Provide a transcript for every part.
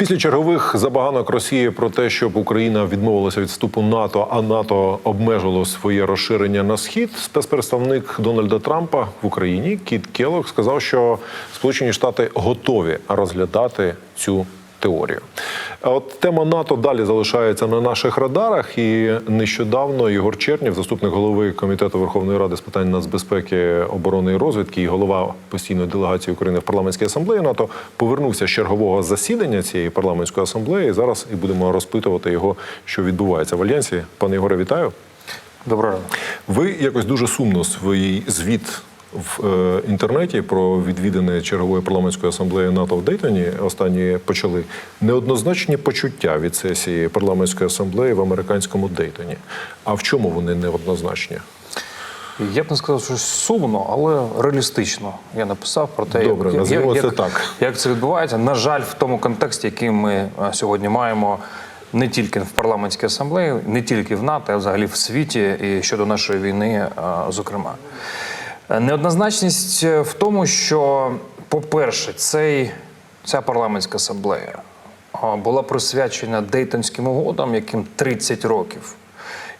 Після чергових забаганок Росії про те, щоб Україна відмовилася від вступу НАТО, а НАТО обмежило своє розширення на схід. Спецпредставник Дональда Трампа в Україні Кіт Келлог сказав, що Сполучені Штати готові розглядати цю теорію. А От тема НАТО далі залишається на наших радарах. І нещодавно Ігор Чернів, заступник голови комітету Верховної Ради з питань нацбезпеки, оборони і розвідки і голова постійної делегації України в парламентській асамблеї НАТО, повернувся з чергового засідання цієї парламентської асамблеї. Зараз і будемо розпитувати його, що відбувається в альянсі. Пане Ігоре, вітаю. Доброго ранку. Ви якось дуже сумно свій звіт в е, інтернеті про відвідини чергової парламентської асамблеї НАТО в Дейтоні останні почали неоднозначні почуття від сесії парламентської асамблеї в американському Дейтоні. А в чому вони неоднозначні? Я б не сказав, що сумно, але реалістично. Я написав про те, Добре, назвемо це так. як це відбувається. На жаль, в тому контексті, який ми е, сьогодні маємо. Не тільки в парламентській асамблеї, не тільки в НАТО, а взагалі в світі і щодо нашої війни, е, зокрема. Е, Неоднозначність в тому, що, по-перше, цей, ця парламентська асамблея була присвячена Дейтонським угодам, яким 30 років.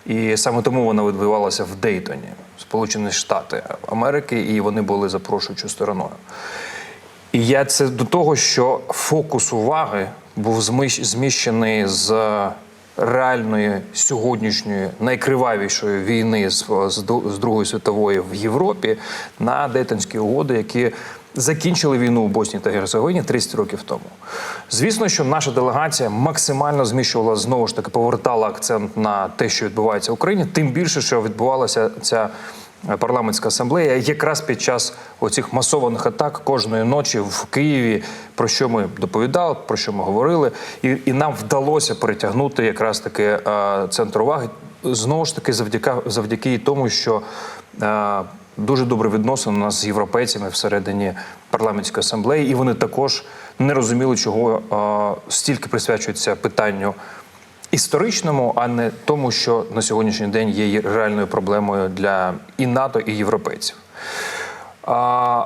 І саме тому вона відбувалася в Дейтоні, Сполучені Штати Америки, і вони були запрошуючою стороною. І я це до того, що фокус уваги був зміщений з реальної сьогоднішньої найкривавішої війни з, з, з Другої світової в Європі на Дейтонські угоди, які закінчили війну у Боснії та Герцеговині 30 років тому. Звісно, що наша делегація максимально зміщувала знову ж таки повертала акцент на те, що відбувається в Україні, тим більше, що відбувалася ця парламентська асамблея якраз під час оцих масованих атак кожної ночі в Києві, про що ми доповідали, про що ми говорили, і, і нам вдалося перетягнути якраз таки е, центр уваги знову ж таки завдяки завдяки тому, що е, дуже добре відносини у нас з європейцями всередині парламентської асамблеї, і вони також не розуміли, чого е, стільки присвячується питанню історичному, а не тому, що на сьогоднішній день є реальною проблемою для і НАТО, і європейців. А,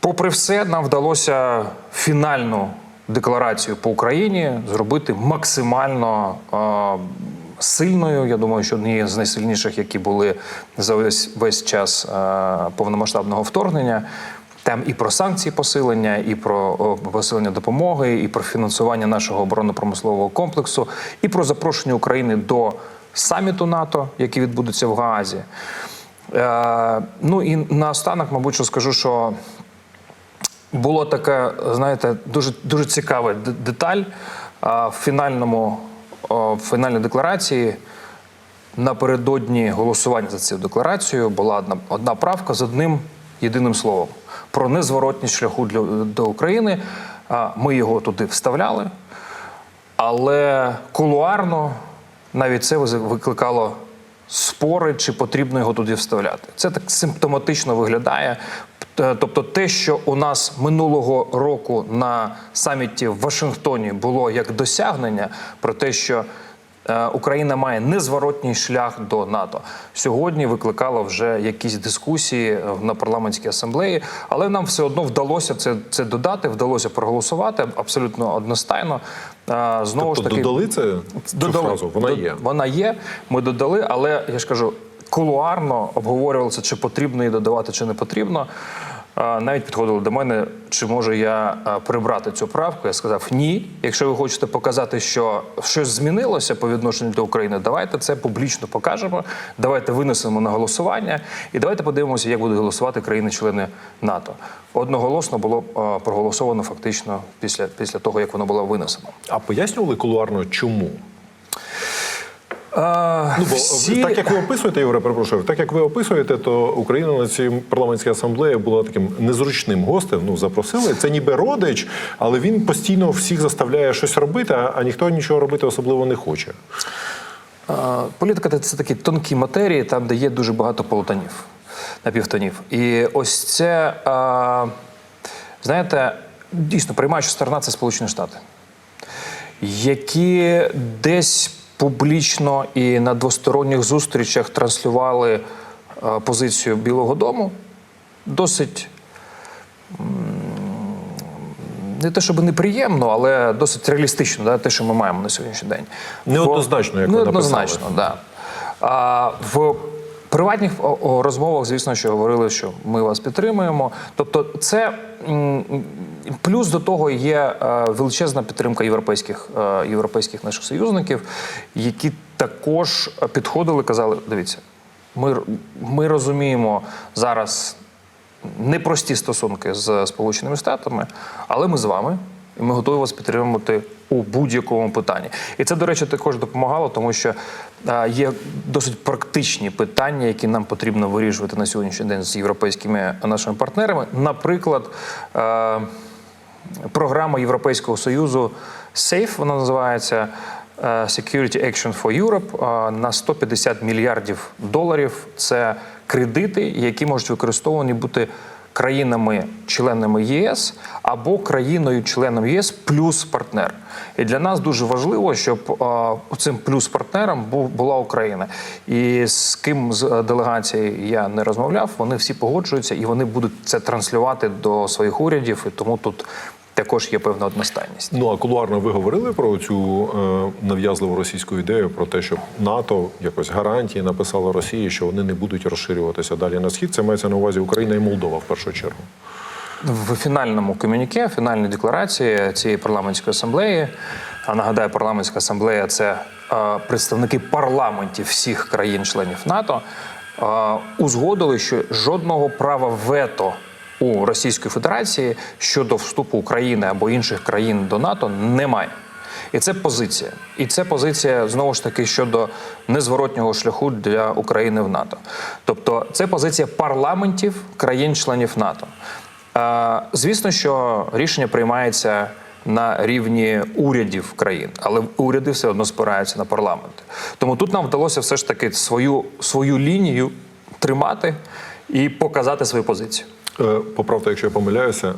попри все, нам вдалося фінальну декларацію по Україні зробити максимально а, сильною. Я думаю, що однією з найсильніших, які були за весь, весь час а, повномасштабного вторгнення. Там і про санкції посилення, і про посилення допомоги, і про фінансування нашого оборонно-промислового комплексу, і про запрошення України до саміту НАТО, який відбудеться в Гаазі. Е, ну і наостанок, мабуть, що скажу, що було таке, знаєте, дуже дуже цікава деталь в фінальному в фінальній декларації. Напередодні голосування за цю декларацію була одна, одна правка з одним єдиним словом про незворотність шляху для, до України. Ми його туди вставляли, але кулуарно навіть це викликало спори, чи потрібно його туди вставляти. Це так симптоматично виглядає. Тобто, те, що у нас минулого року на саміті в Вашингтоні було як досягнення про те, що Україна має незворотній шлях до НАТО. Сьогодні викликало вже якісь дискусії е, на парламентській асамблеї, але нам все одно вдалося це, це додати, вдалося проголосувати абсолютно одностайно. Е, Знову Тобто ж таки, додали це цю фразу? Вона є. Вона є. Ми додали, але я ж кажу, кулуарно обговорювалося, чи потрібно її додавати, чи не потрібно. Навіть підходили до мене, чи можу я прибрати цю правку. Я сказав ні. Якщо ви хочете показати, що щось змінилося по відношенню до України, давайте це публічно покажемо. Давайте винесемо на голосування, і давайте подивимося, як будуть голосувати країни-члени НАТО. Одноголосно було проголосовано фактично після, після того, як воно було винесено. А пояснювали кулуарно, чому? А, Ну, бо всі- так як ви описуєте, Ігоре, перепрошую, так як ви описуєте, то Україна на цій парламентській асамблеї була таким незручним гостем. Ну запросили. Це ніби родич, але він постійно всіх заставляє щось робити, а, а ніхто нічого робити особливо не хоче. А, Політика це такі тонкі матерії, там, де є дуже багато полутонів, напівтонів. І ось це, а, знаєте, дійсно приймаюча сторона це Сполучені Штати, які десь публічно і на двосторонніх зустрічах транслювали позицію Білого Дому досить не те, щоб неприємно, але досить реалістично, да, те, що ми маємо на сьогоднішній день. Неоднозначно, як ви Неоднозначно, написали. да. В приватних розмовах, звісно, що говорили, що ми вас підтримуємо. Тобто, це плюс до того є е, величезна підтримка європейських, е, європейських наших союзників, які також підходили, казали: дивіться, ми, ми розуміємо зараз непрості стосунки з Сполученими Штатами, але ми з вами. І ми готові вас підтримувати у будь-якому питанні. І це, до речі, також допомагало, тому що е, є досить практичні питання, які нам потрібно вирішувати на сьогоднішній день з європейськими нашими партнерами. Наприклад, е, програма Європейського Союзу SAFE, вона називається е, Security Action for Europe на 150 мільярдів доларів. Це кредити, які можуть використовані бути країнами-членами ЄС або країною-членом ЄС плюс партнер. І для нас дуже важливо, щоб а, цим плюс партнером була Україна. І з ким з е, делегації я не розмовляв, вони всі погоджуються і вони будуть це транслювати до своїх урядів. І тому тут також є певна одностайність. Ну а кулуарно ви говорили про цю е, нав'язливу російську ідею про те, щоб НАТО якось гарантії написало Росії, що вони не будуть розширюватися далі на схід. Це мається на увазі Україна і Молдова в першу чергу. В фінальному комюніке, фінальній декларації цієї парламентської асамблеї, а нагадаю, парламентська асамблея це е, представники парламентів всіх країн-членів НАТО, е, узгодили, що жодного права вето у Російської Федерації щодо вступу України або інших країн до НАТО немає. І це позиція. І це позиція знову ж таки щодо незворотнього шляху для України в НАТО. Тобто, це позиція парламентів країн-членів НАТО. Звісно, що рішення приймається на рівні урядів країн, але уряди все одно спираються на парламенти. Тому тут нам вдалося все ж таки свою, свою лінію тримати і показати свою позицію. Е, Поправте, якщо я помиляюся,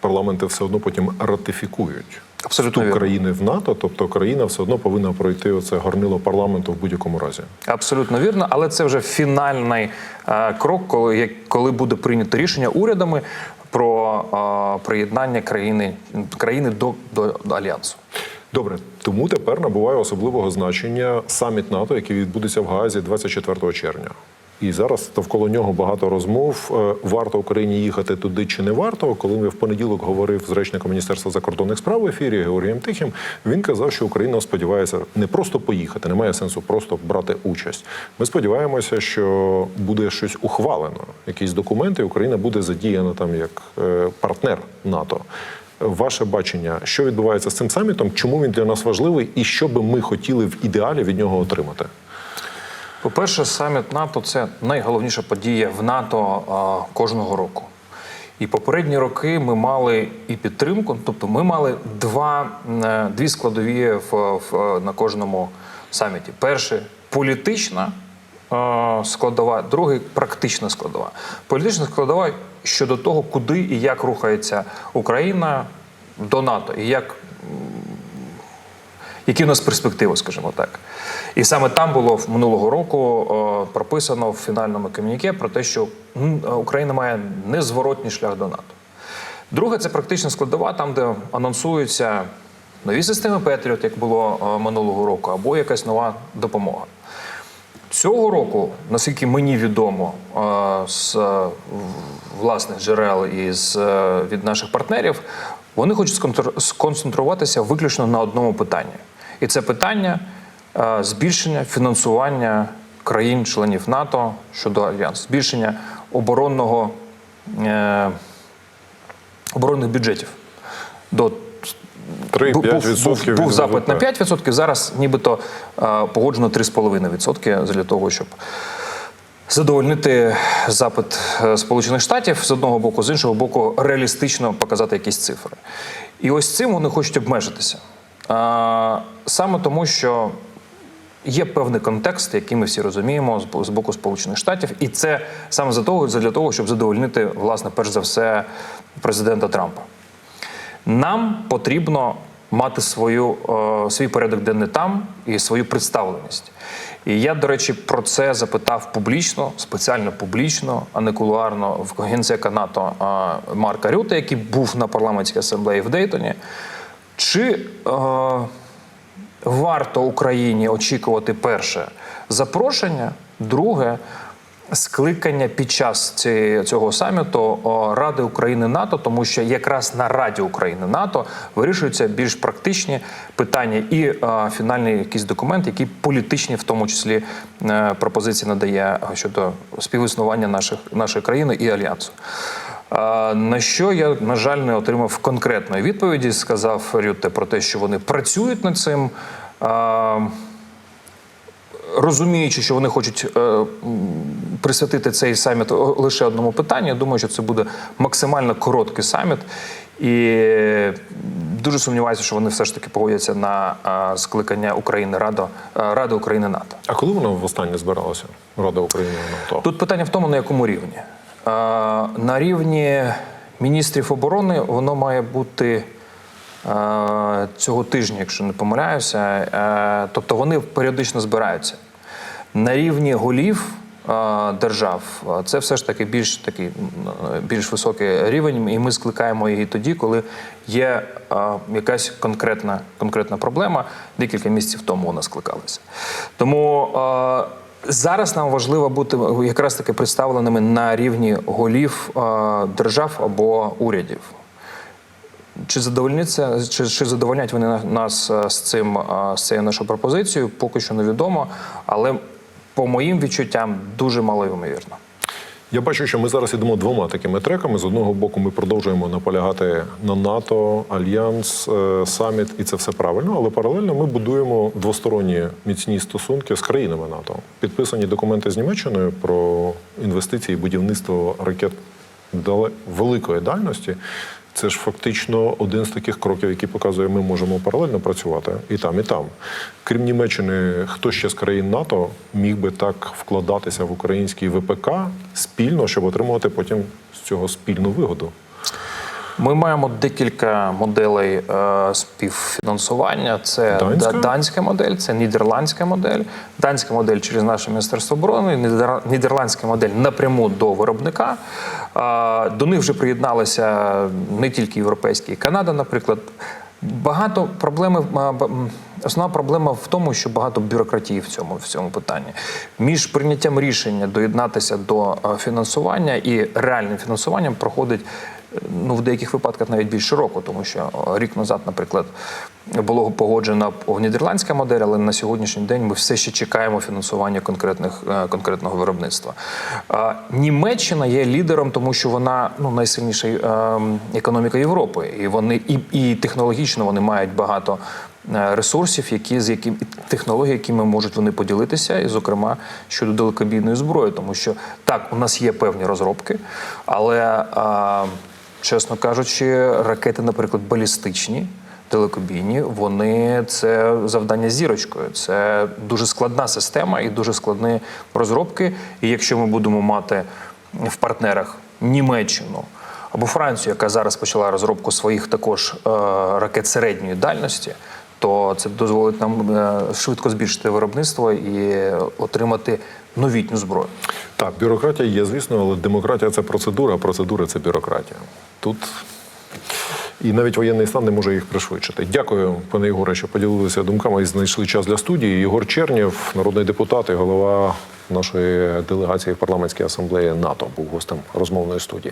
парламенти все одно потім ратифікують Абсолютно вступ вірно. країни в НАТО, тобто країна все одно повинна пройти оце горнило парламенту в будь-якому разі. Абсолютно вірно, але це вже фінальний е, крок, коли, як- коли буде прийнято рішення урядами про е, приєднання країни, країни до, до, до альянсу. Добре, тому тепер набуває особливого значення саміт НАТО, який відбудеться в Гаазі 24 червня. І зараз довкола нього багато розмов. Е, Варто Україні їхати туди чи не варто. Коли я в понеділок говорив з речником Міністерства закордонних справ в ефірі Георгієм Тихим, він казав, що Україна сподівається не просто поїхати, немає сенсу просто брати участь. Ми сподіваємося, що буде щось ухвалено, якісь документи. Україна буде задіяна там як е, партнер НАТО. Ваше бачення, що відбувається з цим самітом, чому він для нас важливий, і що би ми хотіли в ідеалі від нього отримати? По-перше, саміт НАТО це найголовніша подія в НАТО а, кожного року. І попередні роки ми мали і підтримку, тобто ми мали два, е, дві складові в, в, на кожному саміті. Перше політична е, складова, другий практична складова. Політична складова щодо того, куди і як рухається Україна до НАТО, і як які у нас перспективи, скажімо так. І саме там було минулого року е, прописано в фінальному комюніке про те, що Україна має незворотній шлях до НАТО. Друге, це практична складова, там, де анонсуються нові системи Петріот, як було е, минулого року, або якась нова допомога. Цього року, наскільки мені відомо е, з е, власних джерел і з, е, від наших партнерів, вони хочуть сконцентруватися виключно на одному питанні. І це питання е, збільшення фінансування країн-членів НАТО щодо альянсу, збільшення оборонного, е, оборонних бюджетів до 3-5% був, був, був запит на ВВП. 5%, зараз нібито е, погоджено 3,5% для того, щоб задовольнити запит е, Сполучених Штатів з одного боку, з іншого боку, реалістично показати якісь цифри. І ось цим вони хочуть обмежитися. Саме тому, що Є певний контекст, який ми всі розуміємо з боку Сполучених Штатів, і це саме за того, для того, щоб задовольнити, власне, перш за все, президента Трампа. Нам потрібно мати свою, е, свій порядок денний там і свою представленість. І я, до речі, про це запитав публічно, спеціально публічно, а не кулуарно в генсека НАТО Марка Рюта, який був на парламентській асамблеї в Дейтоні. Чи е, варто Україні очікувати перше запрошення, друге скликання під час цього саміту Ради України НАТО, тому що якраз на Раді України НАТО вирішуються більш практичні питання і е, фінальний якийсь документ, який політичні, в тому числі е, пропозиції надає щодо співіснування наших нашої країни і альянсу. На що я, на жаль, не отримав конкретної відповіді. Сказав Рютте про те, що вони працюють над цим. Розуміючи, що вони хочуть е, присвятити цей саміт лише одному питанню, я думаю, що це буде максимально короткий саміт. І дуже сумніваюся, що вони все ж таки погодяться на е, скликання України Радо, е, Ради України НАТО. А коли вона востаннє збиралася? Рада України НАТО? Тут питання в тому, на якому рівні. На рівні міністрів оборони воно має бути цього тижня, якщо не помиляюся. Тобто вони періодично збираються. На рівні голів держав це все ж таки більш такий більш високий рівень, і ми скликаємо її тоді, коли є якась конкретна, конкретна проблема. Декілька місяців тому вона скликалася. Тому Зараз нам важливо бути якраз таки представленими на рівні голів е, держав або урядів. Чи задовольняться, чи, чи задовольнять вони нас е, з цим е, з цією нашою пропозицією, поки що невідомо. Але по моїм відчуттям дуже малоймовірно. Я бачу, що ми зараз ідемо двома такими треками. З одного боку, ми продовжуємо наполягати на НАТО, альянс, е, саміт, і це все правильно. Але паралельно ми будуємо двосторонні міцні стосунки з країнами НАТО. Підписані документи з Німеччиною про інвестиції, і будівництво ракет великої дальності. Це ж фактично один з таких кроків, який показує, ми можемо паралельно працювати і там, і там. Крім Німеччини, хто ще з країн НАТО міг би так вкладатися в український ВПК спільно, щоб отримувати потім з цього спільну вигоду? Ми маємо декілька моделей е, співфінансування. Це Данська? данська модель, це нідерландська модель. Данська модель через наше міністерство оборони, нідер- нідерландська модель напряму до виробника. Е, До них вже приєдналися не тільки європейські, і Канада, наприклад. Багато проблеми м, основна проблема в тому, що багато бюрократії в цьому в цьому питанні. Між прийняттям рішення доєднатися до е, фінансування і реальним фінансуванням проходить е, ну в деяких випадках навіть більше року, тому що рік назад, наприклад, було погоджена нідерландська модель, але на сьогоднішній день ми все ще чекаємо фінансування конкретних е, конкретного виробництва. Е, Німеччина є лідером, тому що вона ну найсильніша е, економіка Європи, і вони і, і технологічно вони мають багато. Ресурсів, які з яким технології, якими можуть вони поділитися, і зокрема щодо далекобійної зброї, тому що так, у нас є певні розробки, але е, чесно кажучи, ракети, наприклад, балістичні, далекобійні, вони це завдання зірочкою. Це дуже складна система і дуже складні розробки. І якщо ми будемо мати в партнерах Німеччину або Францію, яка зараз почала розробку своїх також е, ракет середньої дальності. То це дозволить нам е, швидко збільшити виробництво і отримати новітню зброю. Так, бюрократія є, звісно, але демократія це процедура, а процедура це бюрократія. Тут і навіть воєнний стан не може їх пришвидшити. Дякую, пане Ігоре, що поділилися думками і знайшли час для студії. Ігор Чернєв, народний депутат і голова нашої делегації в парламентській асамблеї НАТО, був гостем розмовної студії.